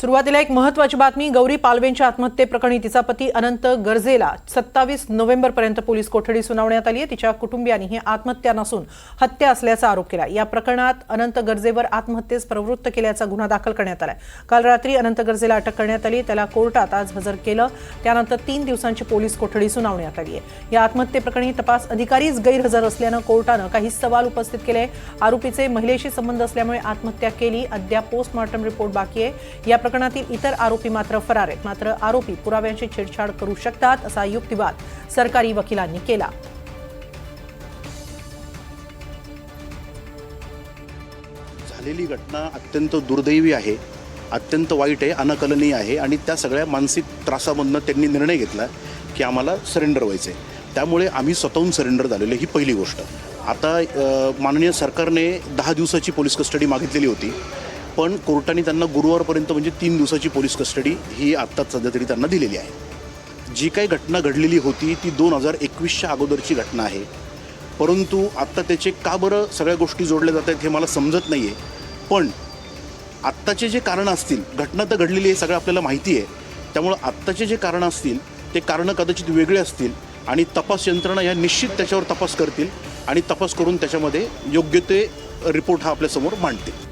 सुरुवातीला एक महत्वाची बातमी गौरी पालवेंच्या आत्महत्येप्रकरणी तिचा पती अनंत गरजेला सत्तावीस नोव्हेंबरपर्यंत पोलीस कोठडी सुनावण्यात आली आहे. तिच्या कुटुंबियांनी हे आत्महत्या नसून हत्या असल्याचा आरोप केला या प्रकरणात अनंत गरजेवर आत्महत्येस प्रवृत्त केल्याचा गुन्हा दाखल करण्यात आला काल रात्री अनंत गरजेला अटक करण्यात आली. त्याला कोर्टात आज हजर केलं. त्यानंतर तीन दिवसांची पोलीस कोठडी सुनावण्यात आली आहे. या आत्महत्येप्रकरणी तपास अधिकारीच गैरहजर असल्यानं कोर्टानं काही सवाल उपस्थित केले. आरोपीचे महिलेशी संबंध असल्यामुळे आत्महत्या केली. अद्याप पोस्टमॉर्टम रिपोर्ट बाकी आहे. या प्रकरणातील इतर आरोपी मात्र फरार आहेत. मात्र आरोपी पुराव्यांची छेडछाड करू शकतात असा युक्तिवाद सरकारी वकिलांनी केला. झालेली घटना अत्यंत दुर्दैवी आहे अत्यंत वाईट आहे अनकलनीय आहे आणि त्या सगळ्या मानसिक त्रासामधनं त्यांनी निर्णय घेतला की आम्हाला सरेंडर व्हायचं आहे त्यामुळे आम्ही स्वतःहून सरेंडर झालेलो ही पहिली गोष्ट. आता माननीय सरकारने दहा दिवसाची पोलीस कस्टडी मागितलेली होती. पण कोर्टाने त्यांना गुरुवारपर्यंत म्हणजे तीन दिवसाची पोलीस कस्टडी ही आत्ताच सध्या तरी त्यांना दिलेली आहे. जी काही घटना घडलेली होती ती दोन हजार एकवीसच्या अगोदरची घटना आहे. परंतु आत्ता त्याचे का बरं सगळ्या गोष्टी जोडल्या जात आहेत हे मला समजत नाही आहे पण आत्ताचे जे कारणं असतील घटना तर घडलेली आहे सगळं आपल्याला माहिती आहे. त्यामुळं आत्ताचे जे कारणं असतील ते कारणं कदाचित वेगळे असतील आणि तपास यंत्रणा या निश्चित त्याच्यावर तपास करतील आणि तपास करून त्याच्यामध्ये योग्य ते रिपोर्ट हा आपल्यासमोर मांडतील.